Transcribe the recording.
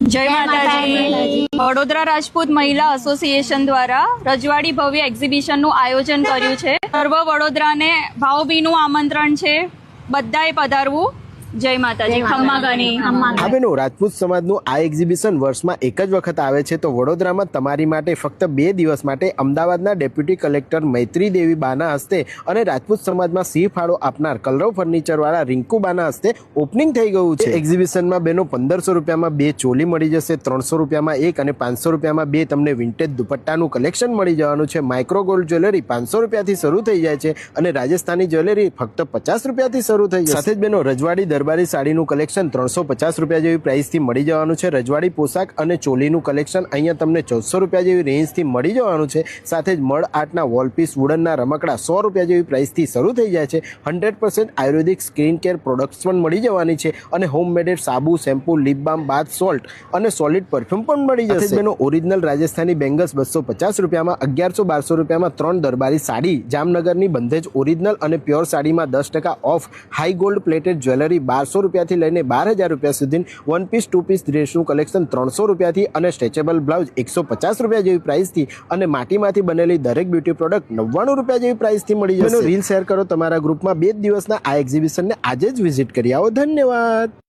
જય માતાજી. વડોદરા રાજપૂત મહિલા એસોસિએશન દ્વારા રજવાડી ભવ્ય એક્ઝિબિશનનું આયોજન કર્યું છે. સર્વ વડોદરાને ભાવભીનું આમંત્રણ છે. બધાએ પધારવું. જય માતાજી ખમ્મા આ બેનો રાજપૂત સમાજનું આ એક્ઝિબિશન વર્ષમાં એક જ વખત આવે છે. તો વડોદરામાં તમારી માટે ફક્ત બે દિવસ માટે અમદાવાદના ડેપ્યુટી કલેક્ટર મૈત્રી દેવી બાના હસ્તે અને રાજપૂત સમાજમાં સિંહ ફાળો આપનાર કલરવ ફર્નિચરવાળા રિંકુ બાના હસ્તે ઓપનિંગ થઈ ગયું છે. એક્ઝિબિશનમાં બેનો પંદરસો રૂપિયામાં બે ચોલી મળી જશે ત્રણસો રૂપિયામાં એક અને પાંચસો રૂપિયામાં બે તમને વિન્ટેજ દુપટ્ટાનું કલેક્શન મળી જવાનું છે. માઇક્રો ગોલ્ડ જ્વેલરી પાંચસો રૂપિયાથી શરૂ થઈ જાય છે અને રાજસ્થાની જ્વેલરી ફક્ત પચાસ રૂપિયાથી શરૂ થઈ જાય સાથે જ બેનો રજવાડી દરબારી સાડીનું કલેક્શન ત્રણસો પચાસ રૂપિયા જેવી પ્રાઇસથી મળી જવાનું છે. રજવાડી પોશાક અને ચોલીનું કલેક્શન અહીંયા તમને ચૌદસો રૂપિયા જેવી રેન્જથી મળી જવાનું છે. સાથે જ મળ આર્ટના વોલપીસ વુડનના રમકડા સો રૂપિયા જેવી પ્રાઇસથી શરૂ થઈ જાય છે. હંડ્રેડ પર્સન્ટ આયુર્વેદિક સ્કિન કેર પ્રોડક્ટ્સ પણ મળી જવાની છે અને હોમમેડેડ સાબુ shampoo lip balm bath salt અને સોલિડ પરફ્યુમ પણ મળી જશે. બેનો ઓરિજિનલ રાજસ્થાની બેંગલ્સ બસો પચાસ રૂપિયામાં અગિયારસો બારસો રૂપિયામાં ત્રણ દરબારી સાડી જામનગરની બંધેજ ઓરિજિનલ અને પ્યોર સાડીમાં દસ ટકા off high gold plated jewellery બારસો રૂપિયાથી લઈને બાર હજાર રૂપિયા સુધી વન પીસ ટુ પીસ ડ્રેસનું કલેક્શન ત્રણસો રૂપિયાથી અને સ્ટ્રેચેબલ બ્લાઉઝ એકસો પચાસ રૂપિયા જેવી પ્રાઇસથી અને માટીમાંથી બનેલી દરેક બ્યુટી પ્રોડક્ટ નવ્વાણું રૂપિયા જેવી પ્રાઇસથી મળી જશે. રીલ શેર કરો તમારા ગ્રુપમાં બે દિવસના આ એક્ઝિબિશનને આજે જ વિઝિટ કરી આવો. ધન્યવાદ.